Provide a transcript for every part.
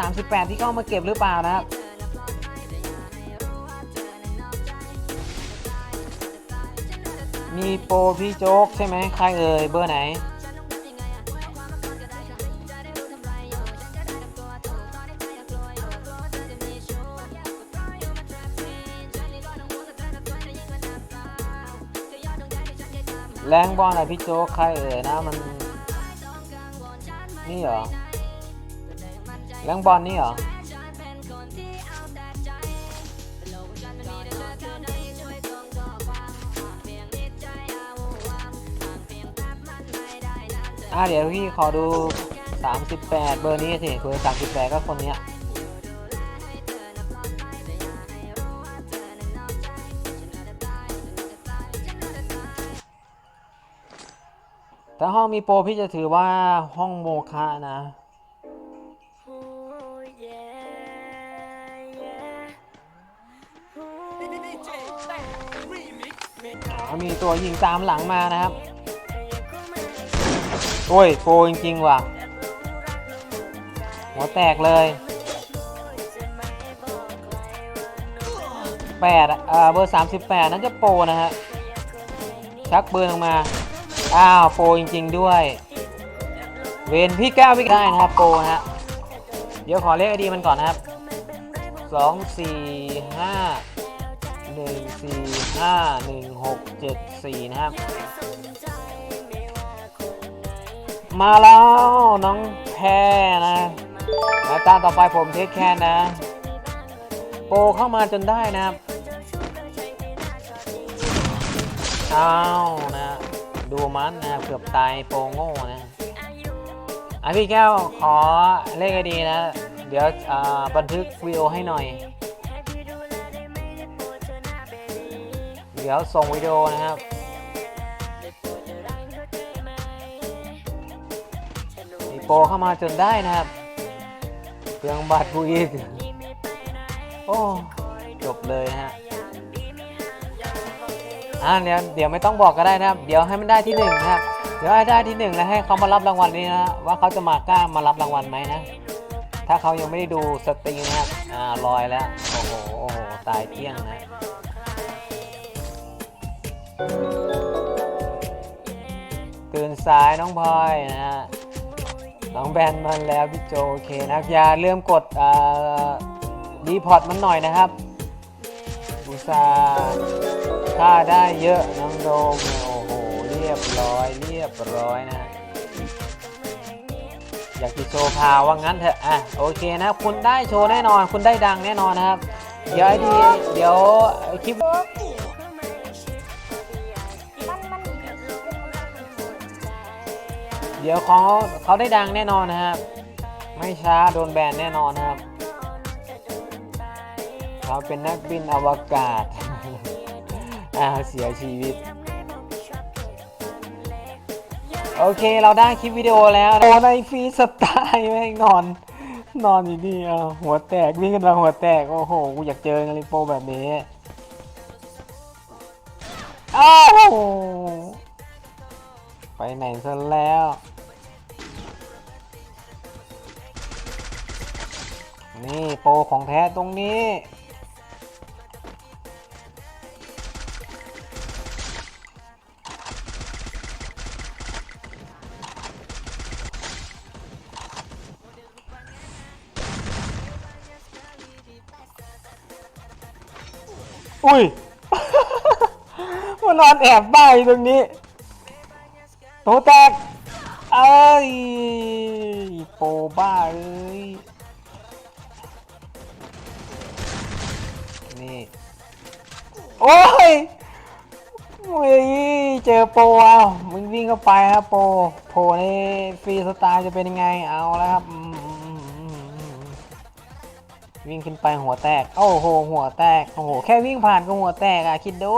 38 ที่เข้ามาเก็บหรือเปล่านะครับมีโปรพี่โจ๊กใช่ไหมใครเอ่ยเบอร์ไหน แรงบอลอะพี่โจ๊กใครเอ่ยนะมัน นี่เหรอ แรงบอลนี่เหรออะเดี๋ยวพี่ขอดู 38 เบอร์นี้สิเบอร์38 ก็คนเนี้ยถ้าห้องมีโปรพี่จะถือว่าห้องโมคะนะ มีตัวยิงตามหลังมานะครับ โอ้ยโปรจริงๆว่ะ หัวแตกเลยแปดอ่าเบอร์38นั้นจะโปรนะฮะ ชักปืนออกมา อ้าว โปรจริง ๆ ด้วย เวนพี่แก้วพี่ได้นะครับ โปรนะฮะ เดี๋ยวขอเลขไอดีมันก่อนนะครับ2 4 5 1 4 5 1 6 7 4 นะครับ มาแล้วน้องแพรนะแล้วตามต่อไปผมเทคแคนนะ โปรเข้ามาจนได้นะครับอ้าวนะ ดูมันนะเกือบตายโปรโง่นะอะพี่แก้วขอเลขไอดีนะ เดี๋ยวบันทึกวิดีโอให้หน่อย ดี๋ยวส่งวิดีโอนะครับมีโปรเข้ามาจนได้นะครับเครื่องบัตรกูอีกโอ้จบเลยนะฮะอ่าเดี๋ยวเดี๋ยวไม่ต้องบอกก็ได้นะครับ เดี๋ยวให้มันได้ที่หนึ่งนะครับเดี๋ยวให้ได้ที่หนึ่งแล้วให้เขามารับรางวัลนี้นะว่าเขาจะมากล้ามารับรางวัลไหมนะ ถ้าเขายังไม่ได้ดูสตรีมนะครับอ่าลอยแล้วโอ้โหโอ้โหตายเที่ยงนะ ตื่นสายน้องพลอยนะฮะน้องแบนมันแล้วพี่โจโอเคนะครับอย่าลืมกดอีพอร์ตมันหน่อยนะครับอุตส่าห์ถ้าได้เยอะน้องโดมโอ้โหเรียบร้อยเรียบร้อยนะอยากจะโชว์พาว่างั้นเถอะอะโอเคนะคุณได้โชว์แน่นอน คุณได้ดังแน่นอนนะครับ เดี๋ยวไอดีเดี๋ยวคลิป เดี๋ยวเขาเขาได้ดังแน่นอนนะครับ ไม่ช้าโดนแบนแน่นอนนะครับเขาเป็นนักบินอวกาศอ่าเสียชีวิต โอเคเราได้คลิปวิดีโอแล้วโอ้ในฟรีสไตล์แม่งนอน นอนอยู่นี่อะหัวแตกวิ่งกันมาหัวแตก โอ้โห กูอยากเจอนาริโปแบบนี้อ้าว ไปไหนซะแล้ว นี่โปรของแท้ตรงนี้ อุ้ยมานอนแอบบ้าอยู่ตรงนี้ ตแตก เอ้ย โปบ้าเอ้ย นี่ โอ้ยโอ้ยเจอโปรอะมึงวิ่งเข้าไปครับโป โปนี่ฟรีสไตล์จะเป็นยังไง เอาแล้วครับ วิ่งขึ้นไปหัวแตก โอ้โห หัวแตก โอ้โห แค่วิ่งผ่านก็หัวแตกอะ คิดดู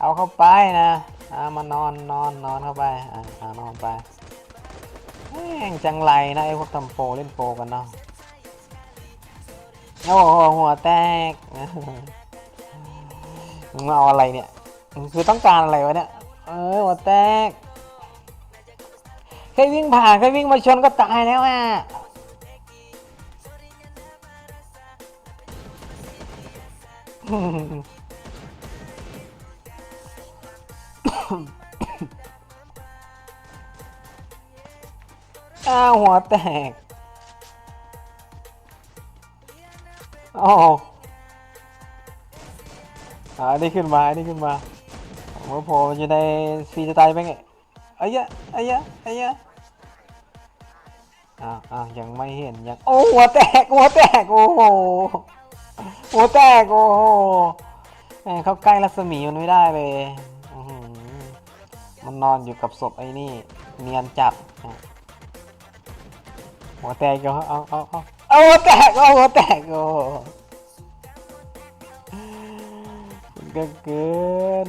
เอาเข้าไปนะามานอนนอนนอนเข้าไปอ่านอนไปแม่งจังไรนะไอ้พวกทำโปเล่นโปกันเนาะโอ้โหหัวแตกมึงเอาอะไรเนี่ยคือต้องการอะไรวะเนี่ยเออหัวแตกแค่วิ่งผ่านแค่วิ่งมาชนก็ตายแล้วอะ อ้าวหัวแตกโอ้อ่านี่ขึ้นมานี่ขึ้นมาเมื่อโผล่มันอยู่ในซีจะตายไปไงไอ้ยะไอ้ยะไอ้ยะอ้าอ้ายังไม่เห็นยังโอ้หัวแตกหัวแตกโอ้โหหัวแตกโอ้โหแม่งเข้าใกล้รัศมีมันไม่ได้เลย มันนอนอยู่กับศพไอ้นี่ เนียนจัดหัวแตกก็เอาเอาเอาเอาหัวแตกเอาหัวแตกโอ้มันก็เกิน